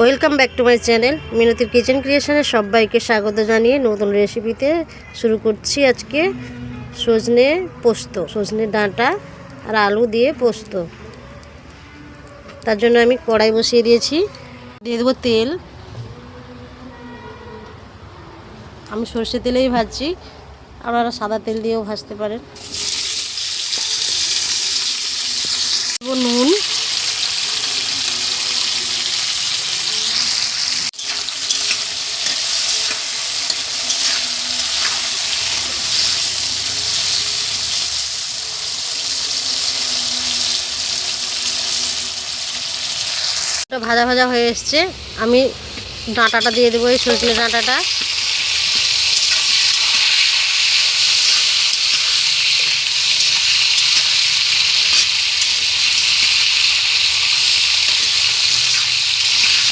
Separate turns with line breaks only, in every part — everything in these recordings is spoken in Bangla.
Welcome back to my channel মিনতির kitchen ক্রিয়েশনে সবাইকে স্বাগত জানিয়ে নতুন রেসিপিতে শুরু করছি আজকে সজনে পোস্ত, সজনে ডাঁটা আর আলু দিয়ে পোস্ত। তার জন্য আমি কড়াই বসিয়ে দিয়েছি। দিয়ে দেবো তেল। আমি সর্ষে তেলেই ভাজছি। আপনারা সাদা তেল দিয়েও ভাজতে পারেন। নুন। ভাজা ভাজা হয়ে এসছে। আমি ডাঁটাটা দিয়ে দেবো, এই সজনে ডাঁটাটা।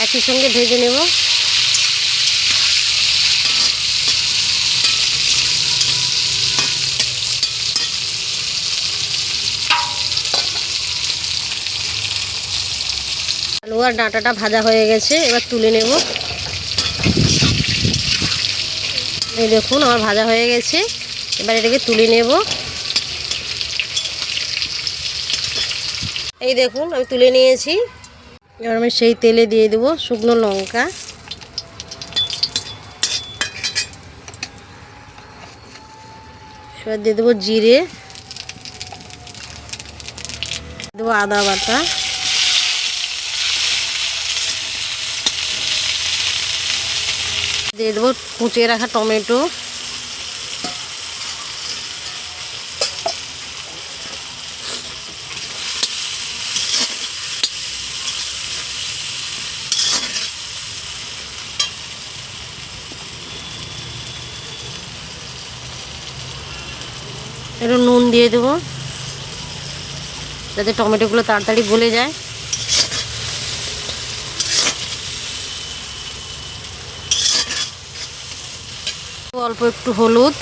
একই সঙ্গে ভেজে নেব। আলু আর ডাঁটাটা ভাজা হয়ে গেছে, এবার তুলে নেব। এই দেখুন, আমার ভাজা হয়ে গেছে। এবার এটাকে তুলে নেব। এই দেখুন, আমি তুলে নিয়েছি। এবার আমি সেই তেলে দিয়ে দেবো শুকনো লঙ্কা। এবার দিয়ে দেবো জিরে। দেবো আদা বাটা। দিয়ে দেবো কুচিয়ে রাখা টমেটো। একটু নুন দিয়ে দেবো যাতে টমেটোগুলো তাড়াতাড়ি গলে যায়। অল্প একটু হলুদ।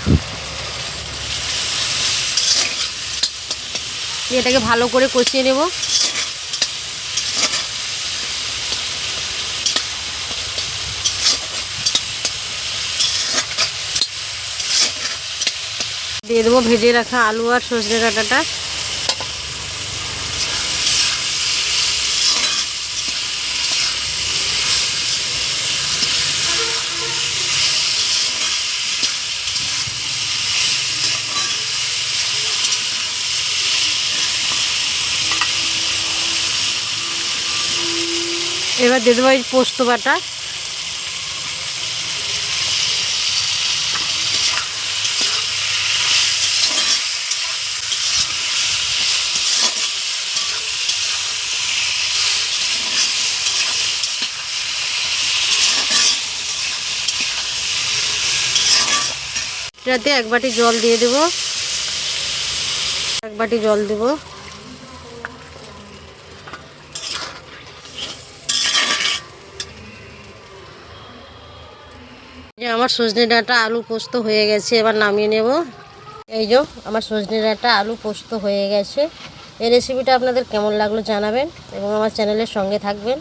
এটাকে ভালো করে কষিয়ে নেব। দিয়ে দেবো ভেজে রাখা আলু আর সজনে ডাঁটাটা এবার দিয়ে দেবো এই পোস্ত বাটা। এটাতে এক বাটি জল দিয়ে দেবো। এক বাটি জল দেবো। আমার সজনে ডাঁটা আলু পোস্ত হয়ে গেছে, এবার নামিয়ে নেব। এই যে আমার সজনে ডাঁটা আলু পোস্ত হয়ে গেছে। এই রেসিপিটা আপনাদের কেমন লাগল জানাবেন এবং আমার চ্যানেলের সঙ্গে থাকবেন।